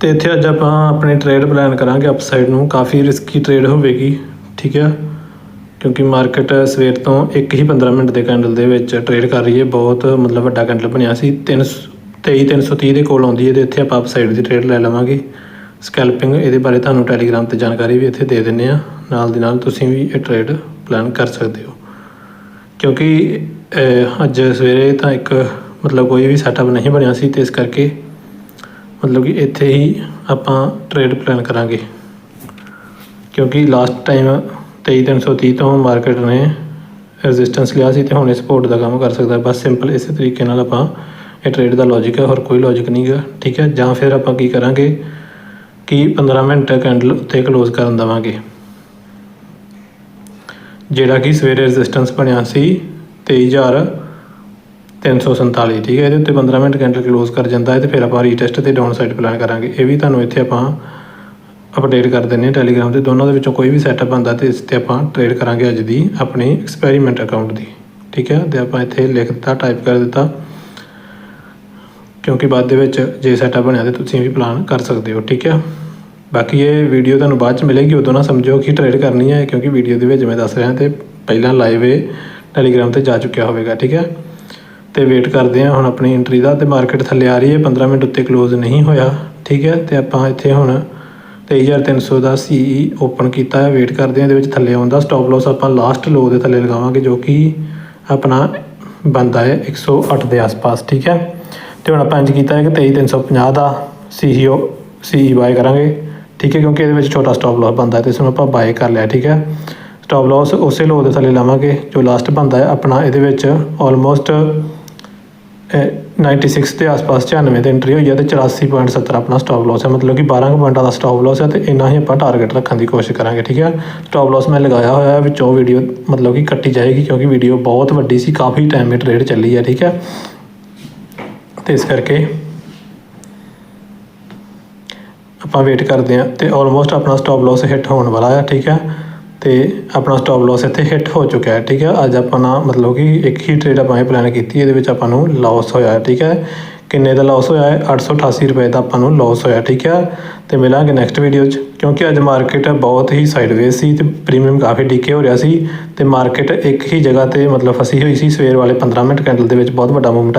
ਤੇ ਇੱਥੇ ਅੱਜ ਆਪਾਂ ਆਪਣੀ ਟ੍ਰੇਡ ਪਲਾਨ ਕਰਾਂਗੇ ਅਪਸਾਈਡ ਨੂੰ। ਕਾਫੀ ਰਿਸਕੀ ਟ੍ਰੇਡ ਹੋਵੇਗੀ, ਠੀਕ ਹੈ ਕਿਉਂਕਿ ਮਾਰਕੀਟ ਸਵੇਰ ਤੋਂ ਇੱਕ ਹੀ 15 ਮਿੰਟ ਦੇ ਕੈਂਡਲ ਦੇ ਵਿੱਚ ਟ੍ਰੇਡ ਕਰ ਰਹੀ ਹੈ। ਬਹੁਤ ਮਤਲਬ ਵੱਡਾ ਕੈਂਡਲ ਬਣਿਆ ਸੀ। 3 23 330 ਦੇ ਕੋਲ ਆਉਂਦੀ ਹੈ ਤੇ ਇੱਥੇ ਆਪਾਂ ਅਪਸਾਈਡ ਦੀ ਟ੍ਰੇਡ ਲੈ ਲਵਾਂਗੇ। ਸਕੈਲਪਿੰਗ ਇਹਦੇ ਬਾਰੇ ਤੁਹਾਨੂੰ ਟੈਲੀਗ੍ਰਾਮ ਤੇ ਜਾਣਕਾਰੀ ਵੀ ਇੱਥੇ ਦੇ ਦਿੰਨੇ ਆ। ਨਾਲ ਦੀ ਨਾਲ ਤੁਸੀਂ ਵੀ ਇਹ ਟ੍ਰੇਡ ਪਲਾਨ ਕਰ ਸਕਦੇ ਹੋ। ਕਿਉਂਕਿ ਅੱਜ ਸਵੇਰੇ ਤਾਂ ਇੱਕ ਮਤਲਬ ਕੋਈ ਵੀ ਸੈਟਅਪ ਨਹੀਂ ਬਣਿਆ ਸੀ ਤੇ ਇਸ ਕਰਕੇ ਮਤਲਬ ਕਿ ਇੱਥੇ ਹੀ ਆਪਾਂ ਟਰੇਡ ਪਲਾਨ ਕਰਾਂਗੇ। ਕਿਉਂਕਿ ਲਾਸਟ ਟਾਈਮ 23330 ਤੋਂ ਮਾਰਕੀਟ ਨੇ ਰੈਜ਼ਿਸਟੈਂਸ ਲਿਆ ਸੀ ਤੇ ਹੁਣ ਇਹ ਸਪੋਰਟ ਦਾ ਕੰਮ ਕਰ ਸਕਦਾ ਬਸ ਸਿੰਪਲ ਇਸੇ ਤਰੀਕੇ ਨਾਲ ਆਪਾਂ ਇਹ ਟ੍ਰੇਡ ਦਾ ਲੌਜੀਕ ਹੈ, ਹੋਰ ਕੋਈ ਲੌਜੀਕ ਨਹੀਂਗਾ ਠੀਕ ਹੈ? ਜਾਂ ਫਿਰ ਆਪਾਂ ਕੀ ਕਰਾਂਗੇ ਕਿ 15 ਮਿੰਟ ਕੈਂਡਲ ਉੱਤੇ ਕਲੋਜ਼ ਕਰਨ ਦੇਵਾਂਗੇ। ਜਿਹੜਾ ਕਿ ਸਵੇਰੇ ਰੈਜ਼ਿਸਟੈਂਸ ਬਣਿਆ ਸੀ 23347 ਠੀਕ ਹੈ? ਇਹਦੇ ਉੱਤੇ 15 ਮਿੰਟ ਕੈਂਡਲ ਕਲੋਜ਼ ਕਰ ਜਾਂਦਾ ਹੈ ਤੇ ਫਿਰ ਆਪਾਂ ਰੀਟੈਸਟ ਤੇ ਡਾਊਨ ਸਾਈਡ ਪਲਾਨ ਕਰਾਂਗੇ। ਇਹ ਵੀ ਤੁਹਾਨੂੰ ਇੱਥੇ ਆਪਾਂ ਅਪਡੇਟ ਕਰ ਦਿੰਨੇ ਹਾਂ ਟੈਲੀਗ੍ਰਾਮ ਤੇ। ਦੋਨਾਂ ਦੇ ਵਿੱਚੋਂ ਕੋਈ ਵੀ ਸੈਟਅਪ ਆਉਂਦਾ ਤੇ ਇਸ ਤੇ ਆਪਾਂ ਟ੍ਰੇਡ ਕਰਾਂਗੇ ਅੱਜ ਦੀ ਆਪਣੀ ਐਕਸਪੈਰੀਮੈਂਟ ਅਕਾਊਂਟ ਦੀ। ਠੀਕ ਹੈ? ਤੇ ਆਪਾਂ ਇੱਥੇ ਲਿਖ ਦਿੱਤਾ ਟਾਈਪ ਕਰ ਦਿੱਤਾ। ਕਿਉਂਕਿ ਬਾਅਦ ਦੇ ਵਿੱਚ ਜੇ ਸੈਟਅਪ ਬਣਿਆ ਤੇ ਤੁਸੀਂ ਵੀ ਪਲਾਨ ਕਰ ਸਕਦੇ ਹੋ, ਠੀਕ ਹੈ? ਬਾਕੀ ਇਹ ਵੀਡੀਓ ਤੁਹਾਨੂੰ ਬਾਅਦ ਚ ਮਿਲੇਗੀ, ਉਦੋਂ ਨਾ ਸਮਝੋ ਕਿ ਟ੍ਰੇਡ ਕਰਨੀ ਹੈ, ਕਿਉਂਕਿ ਵੀਡੀਓ ਦੇ ਵਿੱਚ ਮੈਂ ਦੱਸ ਰਿਹਾ ਤੇ ਪਹਿਲਾਂ ਲਾਈਵ ਇਹ ਟੈਲੀਗ੍ਰਾਮ ਤੇ ਜਾ ਚੁੱਕਿਆ ਹੋਵੇਗਾ, ਠੀਕ ਹੈ? ਤੇ ਵੇਟ ਕਰਦੇ ਹਾਂ ਹੁਣ ਆਪਣੀ ਐਂਟਰੀ ਦਾ ਤੇ ਮਾਰਕੀਟ ਥੱਲੇ ਆ ਰਹੀ ਹੈ 15 ਮਿੰਟ ਉੱਤੇ ਕਲੋਜ਼ ਨਹੀਂ ਹੋਇਆ, ਠੀਕ ਹੈ? ਤੇ ਆਪਾਂ ਇੱਥੇ ਹੁਣ 23300 ਦਾ ਸੀਈ ਓਪਨ ਕੀਤਾ ਹੈ ਵੇਟ ਕਰਦੇ ਹਾਂ ਇਹਦੇ ਵਿੱਚ ਥੱਲੇ ਆਉਂਦਾ ਸਟਾਪ ਲਾਸ ਆਪਾਂ ਲਾਸਟ ਲੋ ਦੇ ਥੱਲੇ ਲਗਾਵਾਂਗੇ, ਜੋ ਕਿ ਆਪਣਾ ਬੰਦਾ ਹੈ 108 ਦੇ ਆਸ-ਪਾਸ, ਠੀਕ ਹੈ? ਤੇ ਹੁਣ ਆਪਾਂ ਇੰਜ ਕੀਤਾ ਹੈ ਕਿ 23350 ਦਾ ਸੀਈਓ ਸੀਈ ਬਾਏ ਕਰਾਂਗੇ, ਠੀਕ ਹੈ? ਕਿਉਂਕਿ ਇਹਦੇ ਵਿੱਚ ਛੋਟਾ ਸਟਾਪ ਲਾਸ ਬੰਦਾ ਹੈ ਤੇ ਇਸ ਨੂੰ ਆਪਾਂ ਬਾਏ ਕਰ ਲਿਆ, ਠੀਕ ਹੈ? ਸਟਾਪ ਲਾਸ ਉਸੇ ਲੋ ਦੇ ਥੱਲੇ ਲਾਵਾਂਗੇ, ਜੋ ਲਾਸਟ ਬੰਦਾ ਹੈ ਆਪਣਾ, ਇਹਦੇ ਵਿੱਚ ਆਲਮੋਸਟ 96 ਦੇ ਆਸ-ਪਾਸ 96 ਤੇ ਐਂਟਰੀ ਹੋਈ ਹੈ ਤੇ 84.70 ਆਪਣਾ ਸਟਾਪ ਲਾਸ ਹੈ ਮਤਲਬ ਕਿ 12 ਕੁ ਪੁਆਇੰਟਾਂ ਦਾ ਸਟਾਪ ਲਾਸ ਹੈ ਤੇ ਇੰਨਾ ਹੀ ਆਪਾਂ ਟਾਰਗੇਟ ਰੱਖਣ ਦੀ ਕੋਸ਼ਿਸ਼ ਕਰਾਂਗੇ, ਠੀਕ ਹੈ ਸਟਾਪ ਲਾਸ ਮੈਂ ਲਗਾਇਆ ਹੋਇਆ ਹੈ, ਵਿੱਚੋਂ ਵੀਡੀਓ ਮਤਲਬ ਕਿ ਕੱਟੀ ਜਾਏਗੀ ਕਿਉਂਕਿ ਵੀਡੀਓ ਬਹੁਤ ਵੱਡੀ ਸੀ, ਕਾਫੀ ਟਾਈਮ ਇਹ ਟ੍ਰੇਡ ਚੱਲੀ ਹੈ ਠੀਕ ਹੈ ਤੇ ਇਸ ਕਰਕੇ ਆਪਾਂ ਵੇਟ ਕਰਦੇ ਹਾਂ ਤੇ ਆਲਮੋਸਟ ਆਪਣਾ ਸਟਾਪ ਲਾਸ ਹਿੱਟ ਹੋਣ ਵਾਲਾ ਹੈ ਠੀਕ ਹੈ ਤੇ ਆਪਣਾ ਸਟਾਪ ਲਾਸ ਇੱਥੇ ਹਿੱਟ ਹੋ ਚੁੱਕਿਆ ਹੈ, ਠੀਕ ਹੈ? ਅੱਜ ਆਪਾਂ ਨਾ ਮਤਲਬ ਕਿ ਇੱਕ ਹੀ ਟ੍ਰੇਡ ਆਪਾਂ ਇਹ ਪਲਾਨ ਕੀਤੀ, ਇਹਦੇ ਵਿੱਚ ਆਪਾਂ ਨੂੰ ਲਾਸ ਹੋਇਆ ਹੈ, ਠੀਕ ਹੈ? ਕਿੰਨੇ ਦਾ ਲਾਸ ਹੋਇਆ ਹੈ? 888 ਰੁਪਏ ਦਾ ਆਪਾਂ ਨੂੰ ਲਾਸ ਹੋਇਆ, ਠੀਕ ਹੈ? ਤੇ ਮਿਲਾਂਗੇ ਨੈਕਸਟ ਵੀਡੀਓ 'ਚ, ਕਿਉਂਕਿ ਅੱਜ ਮਾਰਕੀਟ ਬਹੁਤ ਹੀ ਸਾਈਡਵੇਜ਼ ਸੀ ਤੇ ਪ੍ਰੀਮੀਅਮ ਕਾਫੀ ਡੀਕੇ ਹੋ ਰਿਹਾ ਸੀ ਤੇ ਮਾਰਕੀਟ ਇੱਕ ਹੀ ਜਗ੍ਹਾ ਤੇ ਮਤਲਬ ਫਸੀ ਹੋਈ ਸੀ, ਸਵੇਰ ਵਾਲੇ 15 ਮਿੰਟ ਕੈਂਡਲ ਦੇ ਵਿੱਚ ਬਹੁਤ ਵੱਡਾ ਮੂਵਮੈਂਟ ਆਇਆ